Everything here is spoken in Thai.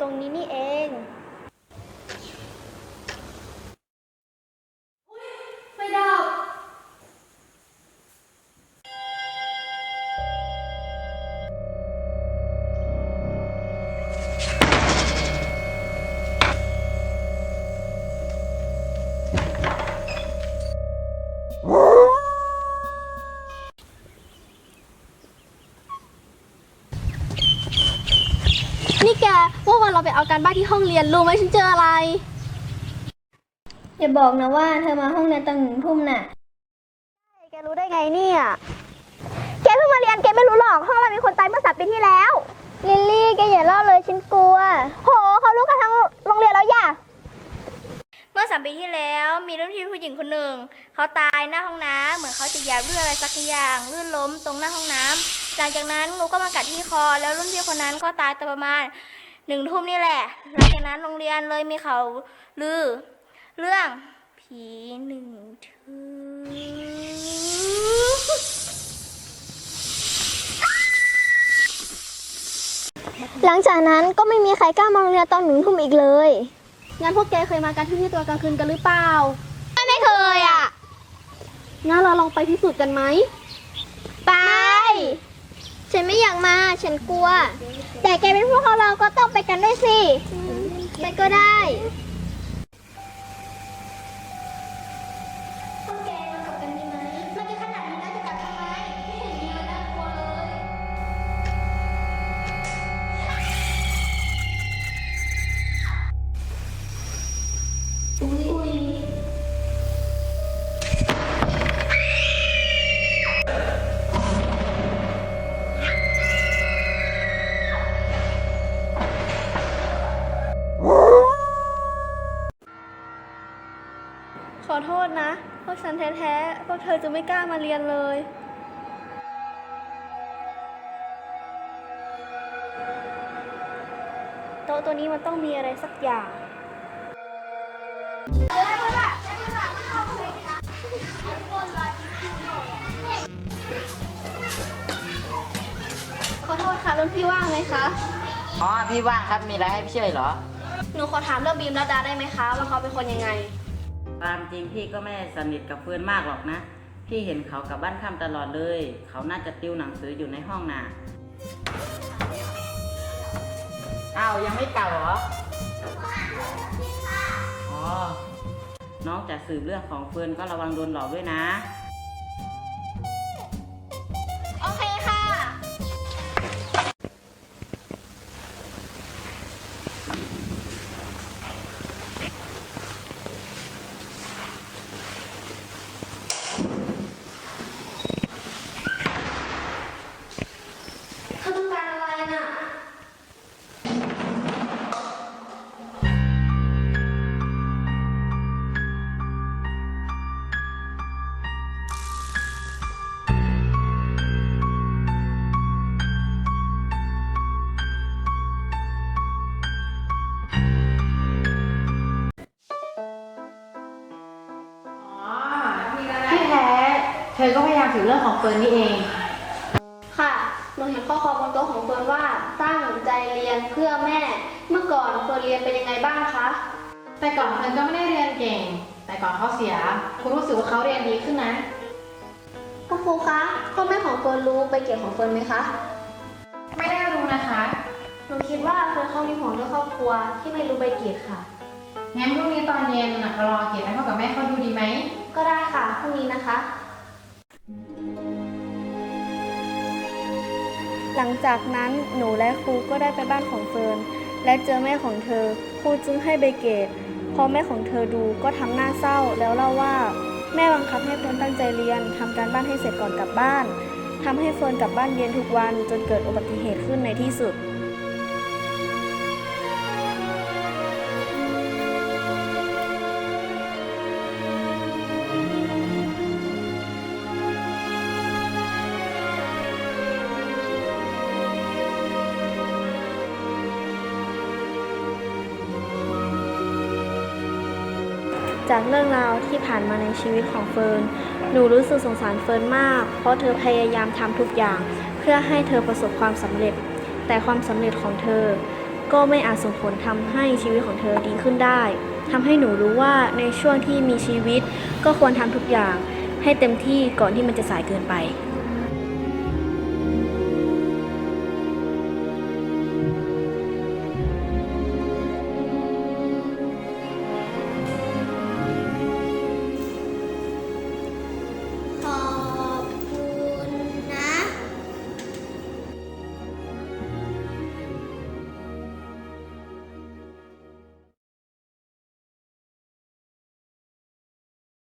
ตรงนี้นี่เอ เราไปเอาการบ้านที่ห้องเรียนรู้ไหมฉันเจออะไร อย่าบอกนะว่าเธอมาห้องเรียนตอนหนึ่งทุ่มน่ะ แกรู้ได้ไงเนี่ย แกเพิ่งมาเรียนแกไม่รู้หรอก ห้องเรามีคนตายเมื่อสามปีที่แล้ว ลิลลี่แกอย่าเล่าเลยฉันกลัว โหเขารู้กันทั้งโรงเรียนแล้วย่ะเมื่อสามปีที่แล้วมีรุ่นพี่ผู้หญิงคนหนึ่ง เขาตายหน้าห้องน้ำเหมือนเขาจะเหยียบเลือดอะไรสักอย่างลื่นล้มตรงหน้าห้องน้ำหลังจากนั้นงูก็มากัดที่คอแล้วรุ่นพี่คนนั้นก็ตายตอนประมาณ หนึ่งทุ่มนี่แหละ หลังจากนั้นโรงเรียนเลยมีข่าวลือ เรื่องผีหนึ่งทือหลังจากนั้นก็ไม่มีใครกล้ามาโรงเรียนตอนหนึ่งทุ่มอีกเลย งั้นพวกแกเคยมาการที่นี่ตัวกลางคืนกันหรือเปล่า ไม่เคยอะ งั้นเราลองไปพิสูจน์กันไหม ไป ฉันไม่อยากมา ฉันกลัว แต่แกเป็นพวกเราเราก็ต้องไปกันด้วยสิไปก็ได้ โทษนะ พวกฉันแท้ๆ พวกเธอจะไม่กล้ามาเรียนเลย โต๊ะตัวนี้มันต้องมีอะไรสักอย่าง ขอโทษค่ะรุ่นพี่ว่างไหมคะ อ๋อ พี่ว่างครับ มีอะไรให้พี่ช่วยเหรอ หนูขอถามเรื่องบีมและดาได้ไหมคะ ว่าเขาเป็นคนยังไง ตามจริงพี่ก็ไม่ได้สนิทกับเฟื่อนมากหรอกนะ พี่เห็นเขากับบ้านค่ำตลอดเลย เขาน่าจะติวหนังสืออยู่ในห้องน่ะอ้าวยังไม่กลับเหรออ๋อ น้องจะสืบเรื่องของเฟื่อนก็ระวังโดนหลอกด้วยนะ เธอก็พยายามถึงเรื่องของเฟิร์นนี่เอง ค่ะ หนูเห็นข้อความบนโต๊ะของเฟิร์นว่าตั้งใจเรียนเพื่อแม่ เมื่อก่อนเฟิร์นเรียนเป็นยังไงบ้างคะ แต่ก่อนเฟิร์นก็ไม่ได้เรียนเก่ง แต่ก่อนเขาเสีย คุณรู้สึกว่าเขาเรียนดีขึ้นนะ คุณครูคะพ่อแม่ของเฟิร์นรู้ใบเกียรติของเฟิร์นไหมคะ ไม่ได้รู้นะคะ หนูคิดว่าเฟิร์นเขามีห่วงเรื่องครอบครัวที่ไม่รู้ใบเกียรติค่ะ งั้นพรุ่งนี้ตอนเย็นน่ะรอเกียรติให้พ่อกับแม่เขาดูดีไหม ก็ได้ค่ะพรุ่งนี้นะคะ หลังจากนั้นหนูและครูก็ได้ไปบ้านของเฟิร์นและเจอแม่ของเธอ ครูจึงให้ใบเกตพอแม่ของเธอดูก็ทำหน้าเศร้าแล้วเล่าว่า แม่บังคับให้เฟิร์นตั้งใจเรียนทำการบ้านให้เสร็จก่อนกลับบ้านทำให้เฟิร์นกลับบ้านเย็นทุกวันจนเกิดอุบัติเหตุขึ้นในที่สุด จากเรื่องราวที่ผ่านมาในชีวิตของเฟิร์น หนูรู้สึกสงสารเฟิร์นมาก เพราะเธอพยายามทำทุกอย่าง เพื่อให้เธอประสบความสำเร็จ แต่ความสำเร็จของเธอ ก็ไม่อาจส่งผลทำให้ชีวิตของเธอดีขึ้นได้ทำให้หนูรู้ว่าในช่วงที่มีชีวิต ก็ควรทำทุกอย่างให้เต็มที่ก่อนที่มันจะสายเกินไป